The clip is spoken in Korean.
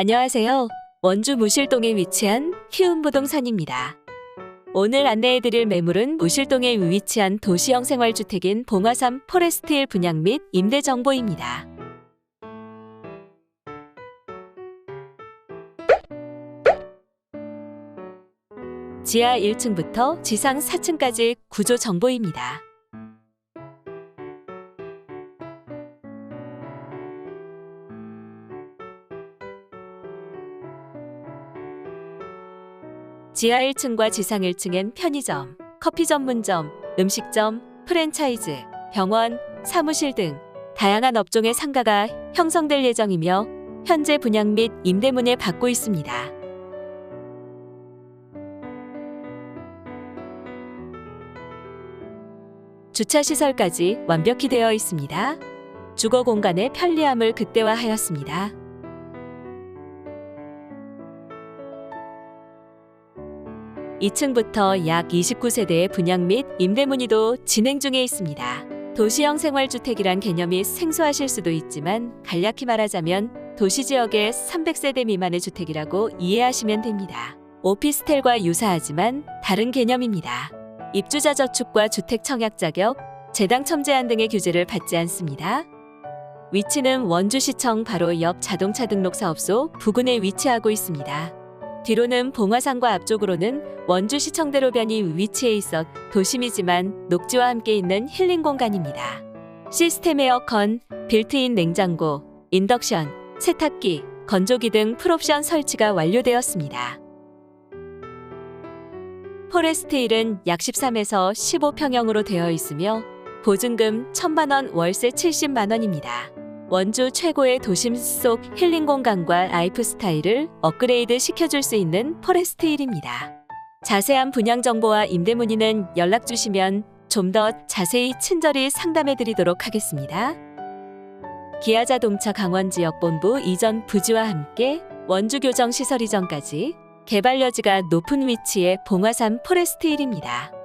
안녕하세요. 원주 무실동에 위치한 희운부동산입니다. 오늘 안내해드릴 매물은 무실동에 위치한 도시형 생활주택인 봉화삼 포레스트힐 분양 및 임대 정보입니다. 지하 1층부터 지상 4층까지 구조 정보입니다. 지하 1층과 지상 1층엔 편의점, 커피 전문점, 음식점, 프랜차이즈, 병원, 사무실 등 다양한 업종의 상가가 형성될 예정이며 현재 분양 및 임대문에 받고 있습니다. 주차 시설까지 완벽히 되어 있습니다. 주거 공간의 편리함을 극대화하였습니다. 2층부터 약 29세대의 분양 및 임대 문의도 진행 중에 있습니다. 도시형 생활주택이란 개념이 생소하실 수도 있지만 간략히 말하자면 도시 지역의 300세대 미만의 주택이라고 이해하시면 됩니다. 오피스텔과 유사하지만 다른 개념입니다. 입주자 저축과 주택 청약 자격, 재당 첨제한 등의 규제를 받지 않습니다. 위치는 원주시청 바로 옆 자동차 등록 사업소 부근에 위치하고 있습니다. 뒤로는 봉화산과 앞쪽으로는 원주시청대로변이 위치해 있어 도심이지만 녹지와 함께 있는 힐링 공간입니다. 시스템 에어컨, 빌트인 냉장고, 인덕션, 세탁기, 건조기 등 풀옵션 설치가 완료되었습니다. 포레스트힐은 약 13에서 15평형으로 되어 있으며 보증금 1천만 원, 월세 70만 원입니다. 원주 최고의 도심 속 힐링 공간과 라이프 스타일을 업그레이드 시켜줄 수 있는 포레스트힐입니다. 자세한 분양 정보와 임대 문의는 연락 주시면 좀 더 자세히 친절히 상담해 드리도록 하겠습니다. 기아 자동차 강원 지역 본부 이전 부지와 함께 원주 교정 시설 이전까지 개발 여지가 높은 위치의 봉화산 포레스트힐입니다.